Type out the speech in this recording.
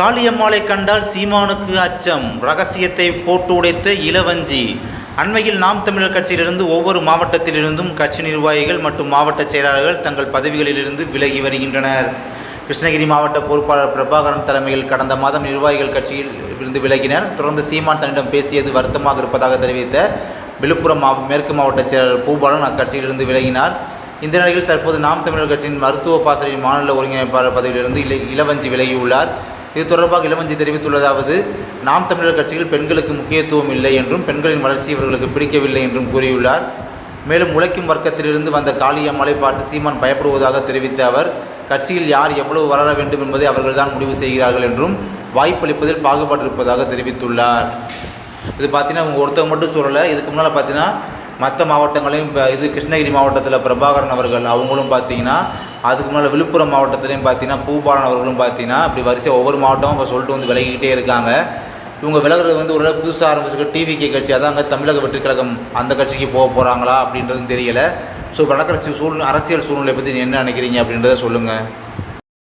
காளியம்மாளை கண்டால் சீமானுக்கு அச்சம். ரகசியத்தை போட்டு உடைத்த இளவஞ்சி. அண்மையில் நாம் தமிழர் கட்சியிலிருந்து ஒவ்வொரு மாவட்டத்திலிருந்தும் கட்சி நிர்வாகிகள் மற்றும் மாவட்ட செயலாளர்கள் தங்கள் பதவிகளிலிருந்து விலகி வருகின்றனர். கிருஷ்ணகிரி மாவட்ட பொறுப்பாளர் பிரபாகரன் தலைமையில் கடந்த மாதம் நிர்வாகிகள் கட்சியில் இருந்து விலகினர். தொடர்ந்து சீமான் தன்னிடம் பேசியது வருத்தமாக இருப்பதாக தெரிவித்த விழுப்புரம் மா மேற்கு மாவட்ட செயலாளர் பூபாலன் அக்கட்சியிலிருந்து விலகினார். இந்த நிலையில் தற்போது நாம் தமிழர் கட்சியின் மருத்துவ பாசறையின் மாநில ஒருங்கிணைப்பாளர் பதவியிலிருந்து இல இளவஞ்சி விலகியுள்ளார். இது தொடர்பாக இளவஞ்சி தெரிவித்துள்ளதாவது நாம் தமிழர் கட்சியில் பெண்களுக்கு முக்கியத்துவம் இல்லை என்றும் பெண்களின் வளர்ச்சி இவர்களுக்கு பிடிக்கவில்லை என்றும் கூறியுள்ளார். மேலும் உழைக்கும் வர்க்கத்திலிருந்து வந்த காளியம்மாளை பார்த்து சீமான் பயப்படுவதாக தெரிவித்த அவர் கட்சியில் யார் எவ்வளவு வளர வேண்டும் என்பதை அவர்கள்தான் முடிவு செய்கிறார்கள் என்றும் வாய்ப்பளிப்பதில் பாகுபாடு இருப்பதாக தெரிவித்துள்ளார். இது பார்த்தீங்கன்னா இவங்க ஒருத்தவங்க மட்டும் சொல்லலை இதுக்கு முன்னால் பார்த்தீங்கன்னா மற்ற மாவட்டங்களையும் இப்போ இது கிருஷ்ணகிரி மாவட்டத்தில் பிரபாகரன் அவர்கள் அவங்களும் பார்த்தீங்கன்னா அதுக்கு முன்னால் விழுப்புரம் மாவட்டத்துலேயும் பார்த்தீங்கன்னா பூபாலன் அவர்களும் பார்த்தீங்கன்னா அப்படி வரிசையாக ஒவ்வொரு மாவட்டமும் இப்போ சொல்லிட்டு வந்து விலகிக்கிட்டே இருக்காங்க. இவங்க விலகிறது வந்து ஒரு புதுசாக ஆரம்பிச்சிருக்க. டிவிகே கட்சி அதாங்க தமிழக வெற்றி கழகம் அந்த கட்சிக்கு போக போகிறாங்களா அப்படின்றதும் தெரியலை. ஸோ இப்போ நடக்கிற சூழ்நிலை அரசியல் சூழ்நிலை பற்றி என்ன நினைக்கிறீங்க அப்படின்றத சொல்லுங்கள்